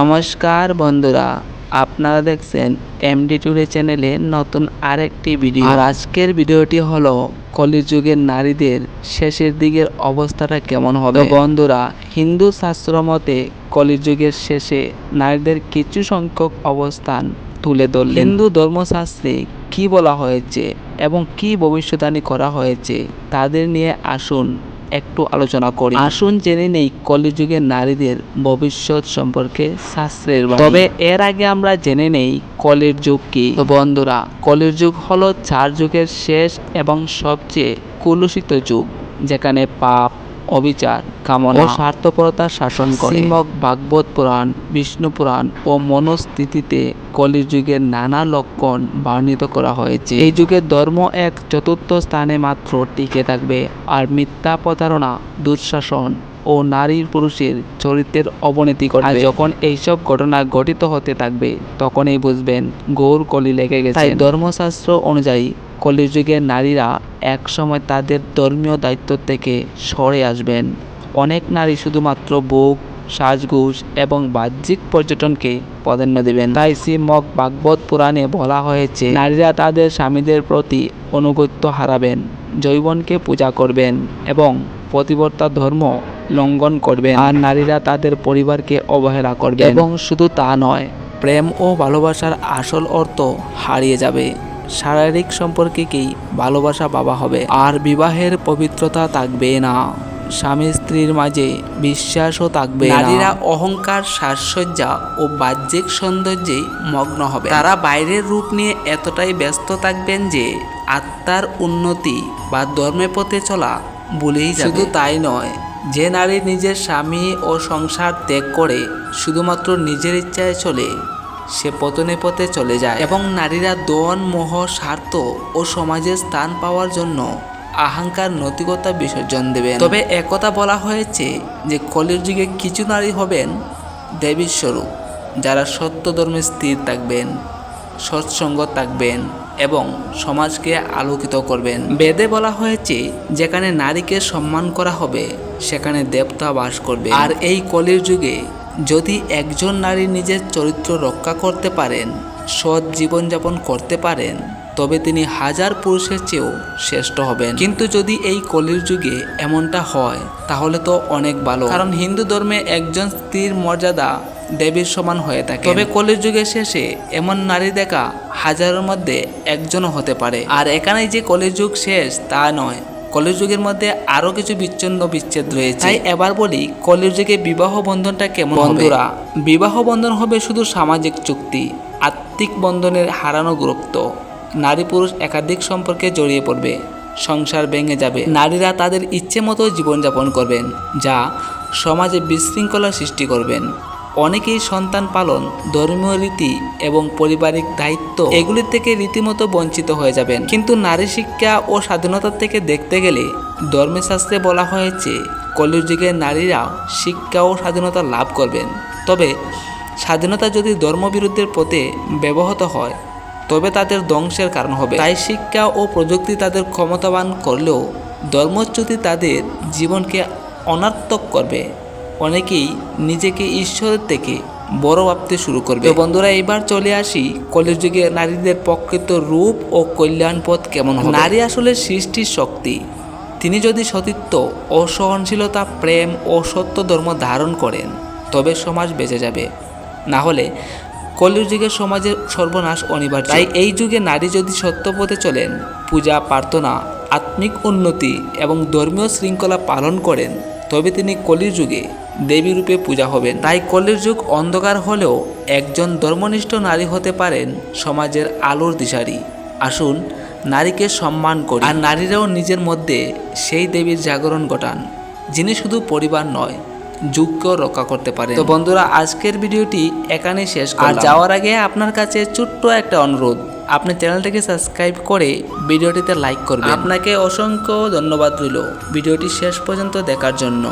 নমস্কার বন্ধুরা, আপনারা দেখছেন এমডি টুডে চ্যানেলে নতুন আরেকটি ভিডিও আর আজকের ভিডিওটি হলো কলিযুগের নারীদের শেষের দিকের অবস্থাটা কেমন হবে? বন্ধুরা, হিন্দু শাস্ত্র মতে কলিযুগের শেষে নারীদের কিছু সংখ্যক অবস্থান তুলে ধরলেন। হিন্দু ধর্মশাস্ত্রে কি বলা হয়েছে এবং কি ভবিষ্যদ্বাণী করা হয়েছে, তাদের নিয়ে আসুন একটু আলোচনা করি আসুন জেনে নেই কলিযুগের নারীদের ভবিষ্যৎ সম্পর্কে শাস্ত্রের। তবে এর আগে আমরা জেনে নেই কলের যুগ কি তো বন্ধুরা, কলের যুগ হলো চার যুগের শেষ এবং সবচেয়ে কলুষিত যুগ, যেখানে পাপ অবিচার কামনা ও স্বার্থপরতা শাসন করে। ভাগবত পুরাণ বিষ্ণু পুরাণ ও মনস্থিতিতে কলির যুগের নানা লক্ষণ বর্ণিত করা হয়েছে। এই যুগে ধর্ম এক চতুর্থ স্থানে মাত্র টিকে থাকবে আর মিথ্যা প্রতারণা দুঃশাসন ও নারীর পুরুষের চরিত্রের অবনতি করবে আর যখন এইসব ঘটনা ঘটিত হতে থাকবে তখনই বুঝবেন গৌর কলি লেগে গেছে ধর্মশাস্ত্র অনুযায়ী কলিযুগের নারীরা একসময় তাদের ধর্মীয় দায়িত্ব থেকে সরে আসবেন। অনেক নারী শুধুমাত্র বুক সাজগোজ এবং বাহ্যিক পর্যটনকে প্রাধান্য দেবেন। তাই শ্রীমক ভাগবত পুরাণে বলা হয়েছে, নারীরা তাদের স্বামীদের প্রতি অনুগত্য হারাবেন জৈবনকে পূজা করবেন এবং প্রতিবর্তা ধর্ম লঙ্ঘন করবেন। আর নারীরা তাদের পরিবারকে অবহেলা করবে এবং শুধু তা নয়, প্রেম ও ভালোবাসার আসল অর্থ হারিয়ে যাবে। শারীরিক সম্পর্কেকেই ভালোবাসা পাওয়া হবে। আর বিবাহের পবিত্রতা থাকবে না। স্বামী স্ত্রীর মাঝে বিশ্বাসও থাকবে নারীরা অহংকার সাজসজ্জা ও বাহ্যিক সৌন্দর্যে মগ্ন হবে। তারা বাইরের রূপ নিয়ে এতটাই ব্যস্ত থাকবেন যে আত্মার উন্নতি বা ধর্মে পথে চলা বলেই শুধু তাই নয় যে নারী নিজের স্বামী ও সংসার ত্যাগ করে শুধুমাত্র নিজের ইচ্ছায় চলে সে পতনে পথে চলে যায় এবং নারীরা দন মোহ, স্বার্থ ও সমাজে স্থান পাওয়ার জন্য আহংকার নৈতিকতা বিসর্জন দেবেন। তবে একথা বলা হয়েছে যে, কলির যুগে কিছু নারী হবেন দেবীর স্বরূপ, যারা সত্য ধর্মে স্থির থাকবেন, সৎসঙ্গ থাকবেন এবং সমাজকে আলোকিত করবেন। বেদে বলা হয়েছে, যেখানে নারীকে সম্মান করা হবে, সেখানে দেবতা বাস করবে। আর এই কলির যুগে যদি একজন নারী নিজের চরিত্র রক্ষা করতে পারেন, সৎ জীবনযাপন করতে পারেন, তবে তিনি হাজার পুরুষের চেয়েও শ্রেষ্ঠ হবেন। কিন্তু যদি এই কলির যুগে এমনটা হয়, তাহলে তো অনেক ভালো। কারণ হিন্দু ধর্মে একজন স্ত্রীর মর্যাদা দেবীর সমান হয়ে থাকে। তবে কলির যুগের শেষে এমন নারী দেখা হাজারের মধ্যে একজনও হতে পারে। আর এখানেই যে কলির যুগ শেষ, তা নয়। কলির যুগের মধ্যে আরও কিছু বিচ্ছিন্ন বিচ্ছেদ রয়েছে। তাই এবার বলি কলির যুগে বিবাহ বন্ধনটা কেমন বন্ধুরা বিবাহ বন্ধন হবে শুধু সামাজিক চুক্তি আত্মিক বন্ধনের হারানো গুরুত্ব। নারী পুরুষ একাধিক সম্পর্কে জড়িয়ে পড়বে সংসার ভেঙে যাবে। নারীরা তাদের ইচ্ছে মতো জীবনযাপন করবেন যা সমাজে বিশৃঙ্খলা সৃষ্টি করবেন। অনেকেই সন্তান পালন, ধর্মীয় রীতি এবং পারিবারিক দায়িত্ব এগুলি থেকে রীতিমতো বঞ্চিত হয়ে যাবেন। কিন্তু নারী শিক্ষা ও স্বাধীনতা থেকে দেখতে গেলে ধর্মশাস্ত্রে বলা হয়েছে, কলির যুগে নারীরা শিক্ষা ও স্বাধীনতা লাভ করবেন। তবে স্বাধীনতা যদি ধর্মবিরুদ্ধের পথে ব্যবহৃত হয়, তবে তাদের ধ্বংসের কারণ হবে। তাই শিক্ষা ও প্রযুক্তি তাদের ক্ষমতাবান করলেও ধর্মচ্যুতি তাদের জীবনকে অনার্থক করবে। অনেকেই নিজেকে ঈশ্বরের থেকে বড় ভাবতে শুরু করবে। বন্ধুরা, এবার চলে আসি কলের যুগে নারীদের প্রকৃত রূপ ও কল্যাণ পথ কেমন নারী আসলে সৃষ্টির শক্তি। তিনি যদি সতীত্ব ও সহনশীলতা প্রেম ও সত্য ধর্ম ধারণ করেন, তবে সমাজ বেঁচে যাবে। না হলে কলির যুগে সমাজের সর্বনাশ অনিবার্য। তাই এই যুগে নারী যদি সত্য পথে চলেন, পূজা, প্রার্থনা, আত্মিক উন্নতি এবং ধর্মীয় শৃঙ্খলা পালন করেন তবে তিনি কলির যুগে দেবী রূপে পূজা হবেন। তাই কলির যুগ অন্ধকার হলেও একজন ধর্মনিষ্ঠ নারী হতে পারেন সমাজের আলোর দিশারি। আসুন নারীকে সম্মান করি। আর নারীরাও নিজের মধ্যে সেই দেবীর জাগরণ ঘটান যিনি শুধু পরিবার নয় যুগকেও রক্ষা করতে পারে তো বন্ধুরা আজকের ভিডিওটি এখানেই শেষ আর যাওয়ার আগে আপনার কাছে ছোট্ট একটা অনুরোধ। আপনি চ্যানেলটিকে সাবস্ক্রাইব করে ভিডিওটিতে লাইক করবেন। আপনাকে অসংখ্য ধন্যবাদ রইল। ভিডিওটি শেষ পর্যন্ত দেখার জন্য।